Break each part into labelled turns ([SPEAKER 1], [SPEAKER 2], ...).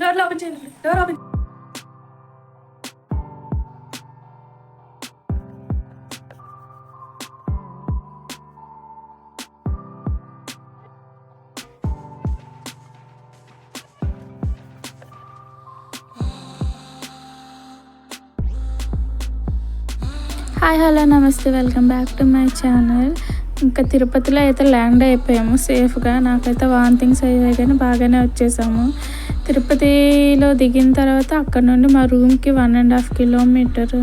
[SPEAKER 1] Door open చేయండి door open
[SPEAKER 2] hi hello నమస్తే welcome back to my channel ఇంకా తిరుపతిలో అయితే ల్యాండ్ అయిపోయాము. సేఫ్గా నాకైతే వాంతింగ్స్ అయ్యాయి కానీ బాగానే వచ్చేసాము. తిరుపతిలో దిగిన తర్వాత అక్కడ నుండి మా రూమ్కి వన్ అండ్ హాఫ్ కిలోమీటర్.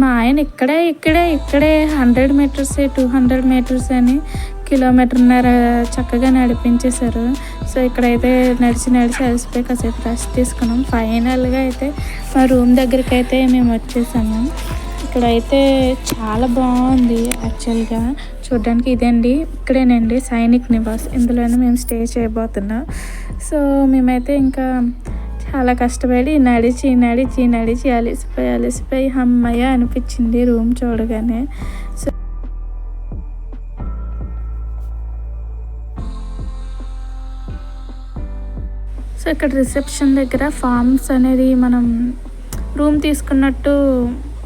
[SPEAKER 2] మా ఆయన ఇక్కడే ఇక్కడే ఇక్కడే hundred meters two hundred meters అని కిలోమీటర్న్నర చక్కగా నడిపించేశారు. సో ఇక్కడైతే నడిచి నడిచి అలసిపోయి కాసేపు రెస్ట్ తీసుకున్నాం. ఫైనల్గా అయితే మా రూమ్ దగ్గరికి అయితే మేము వచ్చేసాము. ఇక్కడైతే చాలా బాగుంది యాక్చువల్గా. చూడడానికి ఇదండి. ఇక్కడేనండి సైనిక్ నివాస్. ఇందులోనే మేము స్టే చేయబోతున్నాం. సో మేమైతే ఇంకా చాలా కష్టపడి నడిచి నడిచి నడిచి అలసిపోయి అలసిపోయి అమ్మయ్య అనిపించింది రూమ్ చూడగానే. సో సో ఇక్కడ రిసెప్షన్ దగ్గర ఫామ్స్ అనేది మనం రూమ్ తీసుకున్నట్టు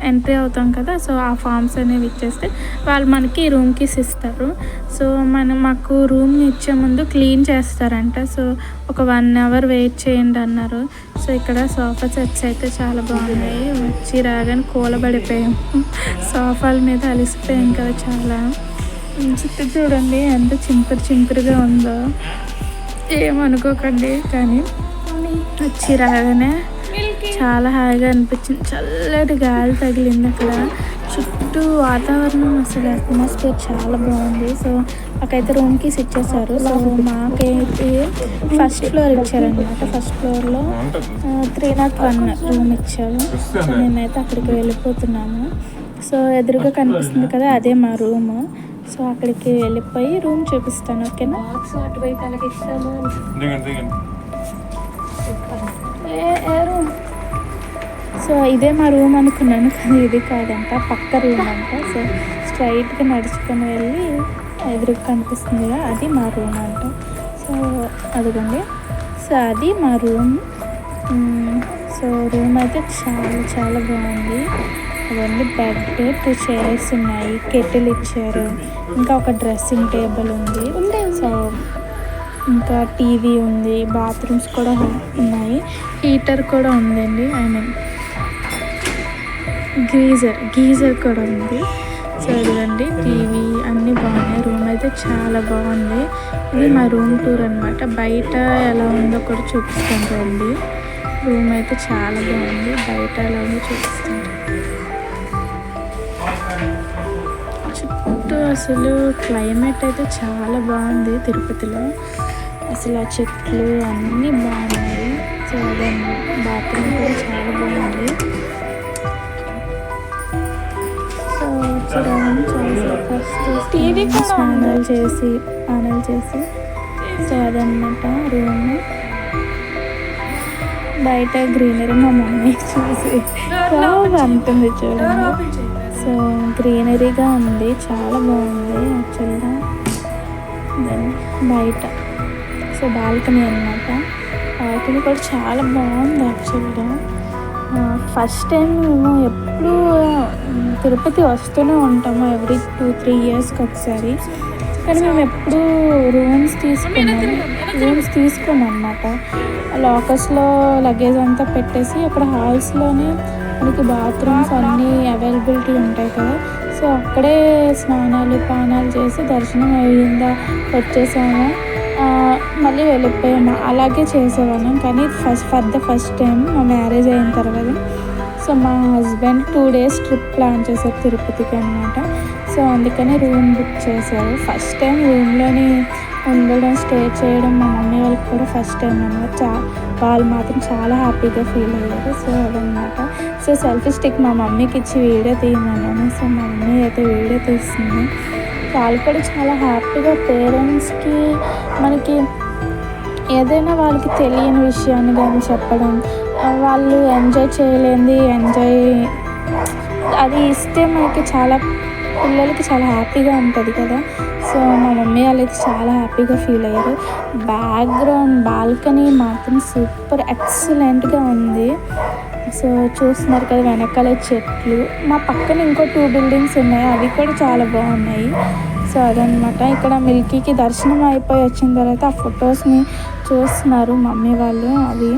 [SPEAKER 2] ఎంట్రీ అవుతాం కదా సో ఆ ఫామ్స్ అనేవి ఇచ్చేస్తే వాళ్ళు మనకి రూమ్ ఇస్తారు. సో మనం మాకు రూమ్ ఇచ్చే ముందు క్లీన్ చేస్తారంట. సో ఒక వన్ అవర్ వెయిట్ చేయండి అన్నారు. సో ఇక్కడ సోఫా సెట్స్ అయితే చాలా బాగున్నాయి. వచ్చి రాగానే కూలబడిపోయాం. సోఫాల మీద అలిసిపోయాం కదా చాలా. చుట్టూ చూడండి ఎంత చింపురు చింపురుగా ఉందో. ఏమనుకోకండి కానీ వచ్చి రాగానే చాలా హాయిగా అనిపించింది. చల్లటి గాలి తగిలింది అక్కడ. చుట్టూ వాతావరణం అసలు అట్మాస్ఫియర్ చాలా బాగుంది. సో మాకైతే రూమ్కి ఇచ్చేసారు సో మాకైతే ఫస్ట్ ఫ్లోర్ ఇచ్చారనమాట ఫస్ట్ ఫ్లోర్లో త్రీ నాట్ వన్ రూమ్ ఇచ్చారు. సో మేమైతే అక్కడికి వెళ్ళిపోతున్నాము. సో ఎదురుగా కనిపిస్తుంది కదా అదే మా రూమ్ సో అక్కడికి వెళ్ళిపోయి రూమ్ చూపిస్తాను ఓకేనా?
[SPEAKER 1] అటువైపు అలాగే ఇస్తాము
[SPEAKER 2] సో ఇదే మా రూమ్ అనుకున్నాను కానీ ఇది కాదంట పక్క రూమ్ అంట. సో స్ట్రైట్గా నడుచుకొని వెళ్ళి కనిపిస్తుంది కదా అది మా రూమ్ అంట. సో అదిగోండి. సో అది మా రూమ్. సో రూమ్ అయితే చాలా చాలా బాగుంది. అవన్నీ బెడ్ టూ చైర్స్ ఉన్నాయి కెటిల్ ఇచ్చారు. ఇంకా ఒక డ్రెస్సింగ్ టేబుల్ ఉంది. సో ఇంకా టీవీ ఉంది బాత్రూమ్స్ కూడా ఉన్నాయి. హీటర్ కూడా ఉందండి ఐ మీన్ గీజర్ గీజర్ కూడా ఉంది. సో ఇదిగోండి టీవీ అన్నీ బాగున్నాయి. రూమ్ అయితే చాలా బాగుంది. ఇది మా రూమ్ టూర్ అనమాట బయట ఎలా ఉందో కూడా చూపిస్తాను రండి రూమ్ అయితే చాలా బాగుంది. బయట ఎలా ఉందో చూపిస్తాను చుట్టూ అసలు క్లైమేట్ అయితే చాలా బాగుంది తిరుపతిలో. అసలు ఆ చెట్లు అన్నీ బాగున్నాయి. సో అదే బాత్రూమ్ కూడా చాలా బాగుంది. స్నానాలు చేసి స్నానాలు చేసి సో అదనమాట రూమ్ బయట గ్రీనరీ మా మమ్మీ చూసి అంటుంది చూడండి. సో గ్రీనరీగా ఉంది చాలా బాగుంది యాక్చువల్గా దెన్ బయట సో బాల్కనీ అనమాట బాల్కనీ కూడా చాలా బాగుంది యాక్చువల్గా ఫస్ట్ టైం మేము ఎప్పుడూ తిరుపతి వస్తూనే ఉంటాము ఎవ్రీ టూ త్రీ ఇయర్స్కి ఒకసారి. కానీ మేము ఎప్పుడూ రూమ్స్ తీసుకున్నాము రూమ్స్ తీసుకోము అనమాట లాకర్స్లో లగేజ్ అంతా పెట్టేసి అక్కడ హాల్స్లోనే మనకి బాత్రూమ్స్ అన్నీ అవైలబిలిటీ ఉంటాయి కదా. సో అక్కడే స్నానాలు పానాలు చేసి దర్శనం అయ్యిందా వచ్చేసాము. మళ్ళీ వెళ్ళిపోయాము అలాగే చేసేవాళ్ళం. కానీ first for the first time మా మ్యారేజ్ అయిన తర్వాత సో మా husband two days trip plan చేశారు తిరుపతికి అనమాట సో అందుకని రూమ్ బుక్ చేశారు. ఫస్ట్ టైం రూమ్లోని ఉండడం స్టే చేయడం మా మమ్మీ వాళ్ళకి కూడా ఫస్ట్ టైం అనమాట చా వాళ్ళు మాత్రం చాలా హ్యాపీగా ఫీల్ అయ్యారు. సో అదనమాట సో సెల్ఫీ స్టిక్ మా మమ్మీకి ఇచ్చి వీడియో తీయమన్నాను. సో మా మమ్మీ అయితే వీడియో తీస్తుంది. వాళ్ళు కూడా చాలా హ్యాపీగా పేరెంట్స్కి మనకి ఏదైనా వాళ్ళకి తెలియని విషయాన్ని కానీ చెప్పడం వాళ్ళు ఎంజాయ్ చేయలేనిది ఎంజాయ్ అది ఇస్తే మనకి చాలా పిల్లలకి చాలా హ్యాపీగా ఉంటుంది కదా. సో మా మమ్మీ వాళ్ళైతే చాలా హ్యాపీగా ఫీల్ అయ్యారు. బ్యాక్గ్రౌండ్ బాల్కనీ మాత్రం సూపర్ ఎక్సలెంట్గా ఉంది. సో చూస్తున్నారు కదా వెనకాల చెట్లు. మా పక్కన ఇంకో టూ బిల్డింగ్స్ ఉన్నాయి. అవి కూడా చాలా బాగున్నాయి. సో అదనమాట ఇక్కడ మిల్కీకి దర్శనం అయిపోయి వచ్చిన తర్వాత ఆ ఫొటోస్ని చూస్తున్నారు మమ్మీ వాళ్ళు. అవి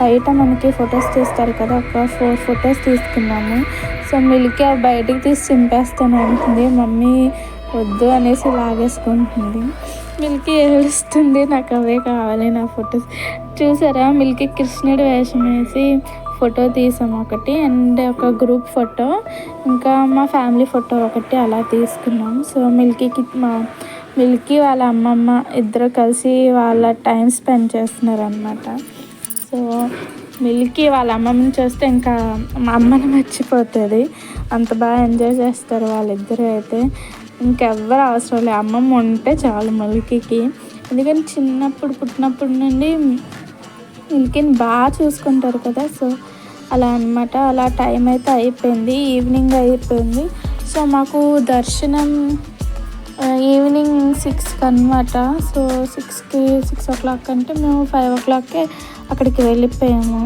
[SPEAKER 2] బయట మనకి ఫొటోస్ తీస్తారు కదా. ఒక ఫోర్ ఫొటోస్ తీసుకున్నాము. సో మిల్కీ అవి బయటికి తీసి చింపేస్తాను అంటుంది. మమ్మీ వద్దు అనేసి లాగేసుకుంటుంది. మిల్కీ ఏడుస్తుంది. నాకు అవే కావాలి నా ఫొటోస్ చూసారా? మిల్కీ కృష్ణుడు వేషం వేసి ఫోటో తీసాం ఒకటి. అండ్ ఒక గ్రూప్ ఫోటో. ఇంకా మా ఫ్యామిలీ ఫోటో ఒకటి అలా తీసుకున్నాం. సో మిల్కీకి మా మిల్కీ వాళ్ళ అమ్మమ్మ ఇద్దరు కలిసి వాళ్ళ టైం స్పెండ్ చేస్తున్నారు అనమాట సో మిల్కీ వాళ్ళ అమ్మమ్మని చూస్తే ఇంకా మా అమ్మని మర్చిపోతుంది. అంత బాగా ఎంజాయ్ చేస్తారు వాళ్ళిద్దరూ అయితే. ఇంకెవ్వరు అవసరం లేదు. అమ్మమ్మ ఉంటే చాలు మిల్కీకి. ఎందుకంటే చిన్నప్పుడు పుట్టినప్పటి నుండి మిల్కీని బాగా చూసుకుంటారు కదా సో అలా అన్నమాట. అలా టైం అయితే అయిపోయింది ఈవినింగ్ అయిపోయింది. సో మాకు దర్శనం ఈవినింగ్ సిక్స్కి అనమాట సో సిక్స్కి సిక్స్ ఓ క్లాక్ అంటే మేము ఫైవ్ ఓ క్లాక్కే అక్కడికి వెళ్ళిపోయాము.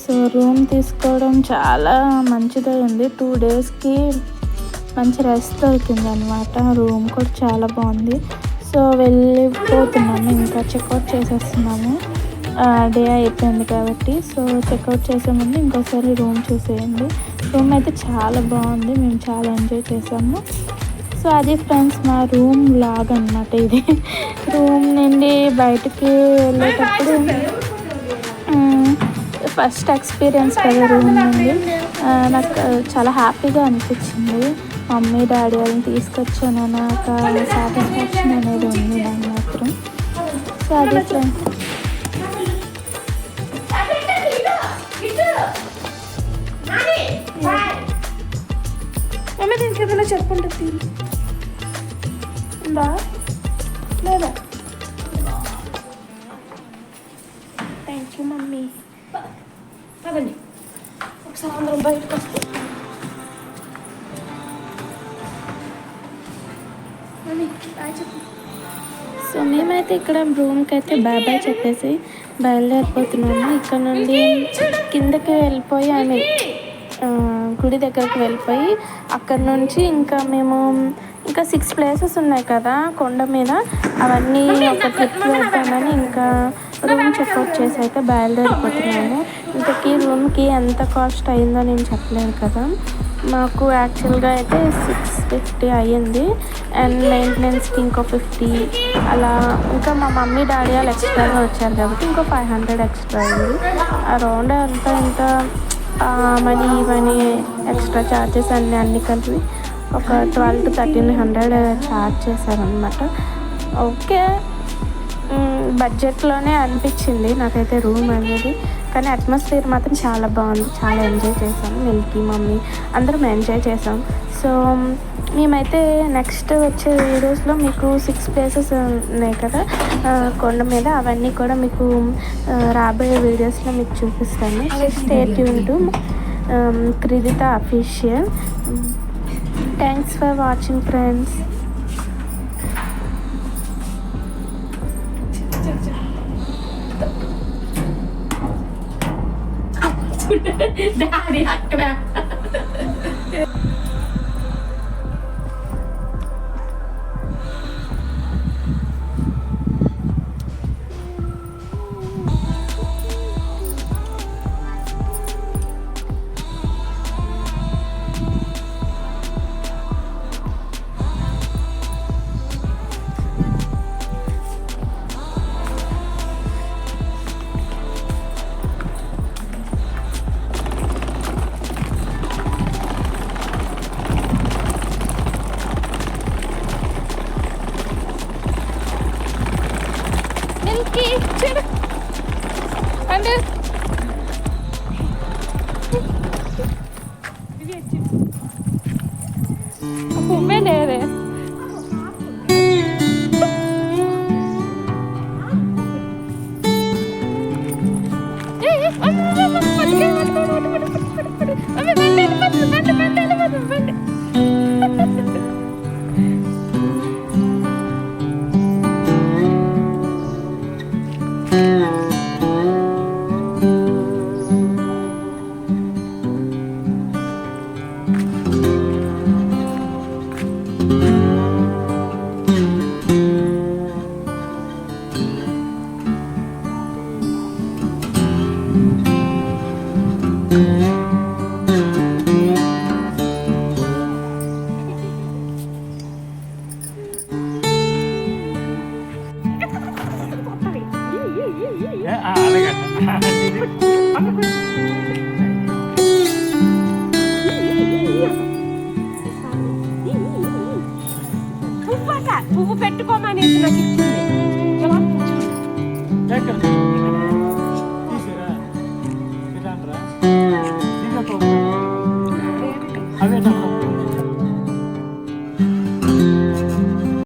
[SPEAKER 2] సో రూమ్ తీసుకోవడం చాలా మంచిదైంది టూ డేస్కి మంచి రెస్ట్ దొరికింది అనమాట రూమ్ కూడా చాలా బాగుంది. సో వెళ్ళిపోతున్నాము ఇంకా చెక్అవుట్ చేసేస్తున్నాము. డే అయిపోయింది కాబట్టి సో చెక్అవుట్ చేసే ముందు ఇంకోసారి రూమ్ చూసేయండి. రూమ్ అయితే చాలా బాగుంది మేము చాలా ఎంజాయ్ చేసాము. సో అది ఫ్రెండ్స్ మా రూమ్ లాగ్ అనమాట ఇది. రూమ్ నుండి బయటికి వెళ్ళేటప్పుడు ఫస్ట్ ఎక్స్పీరియన్స్ కదా రూమ్ నుండి. నాకు చాలా హ్యాపీగా అనిపించింది. మమ్మీ డాడీ వాళ్ళని తీసుకొచ్చాను నాకు సాటిస్ఫాక్షన్ అనేది ఉంది నాకు మాత్రం. సో అది ఫ్రెండ్స్
[SPEAKER 1] మమ్మీ దీనికి ఏదైనా చెప్పుంటుంది ఉందా? లేదా? Thank you mummy. పదండి. ఒకసారి అందరం బయటకు వస్తాం. చెప్పు.
[SPEAKER 2] సో మేమైతే ఇక్కడ రూమ్కి అయితే బాయ్ బాయ్ చెప్పేసి బయలుదేరిపోతున్నాము. ఇక్కడ నుండి కిందకి వెళ్ళిపోయి ఆ, గుడి దగ్గరికి వెళ్ళిపోయి అక్కడ నుంచి ఇంకా మేము ఇంకా సిక్స్ ప్లేసెస్ ఉన్నాయి కదా కొండ మీద. అవన్నీ ఒక ట్రిప్ వెళ్తామని ఇంకా రూమ్ చెక్అవుట్ చేసి అయితే బయలుదేరిపోతున్నాము. ఇంతకీ రూమ్కి ఎంత కాస్ట్ అయిందో నేను చెప్పలేను కదా. మాకు యాక్చువల్గా అయితే సిక్స్ ఫిఫ్టీ అయ్యింది. అండ్ మెయింటెనెన్స్కి ఇంకో ఫిఫ్టీ అలా ఇంకా మా మమ్మీ డాడీ వాళ్ళు ఎక్స్ట్రాగా వచ్చారు కాబట్టి ఇంకో ఫైవ్ హండ్రెడ్ ఎక్స్ట్రా అయింది. అరౌండ్ అంతా ఇంత మనీ ఇవన్నీ ఎక్స్ట్రా ఛార్జెస్ అన్నీ అన్ని కలిపి ఒక twelve to thirteen hundred charge చేశారనమాట ఓకే. బడ్జెట్లోనే అనిపించింది. నాకైతే రూమ్ అనేది కానీ అట్మాస్ఫియర్ మాత్రం చాలా బాగుంది. చాలా ఎంజాయ్ చేసాం. మిల్కీ మమ్మీ అందరం ఎంజాయ్ చేసాం. సో మేమైతే నెక్స్ట్ వచ్చే వీడియోస్లో మీకు సిక్స్ ప్లేసెస్ ఉన్నాయి కదా కొండ మీద అవన్నీ కూడా మీకు రాబోయే వీడియోస్లో మీకు చూపిస్తాను. స్టేట్ యూన్ క్రిదిత official
[SPEAKER 1] thanks for
[SPEAKER 2] watching friends ด่าดิหัะ
[SPEAKER 1] กระดา
[SPEAKER 3] kakak kakak di sini, lagi.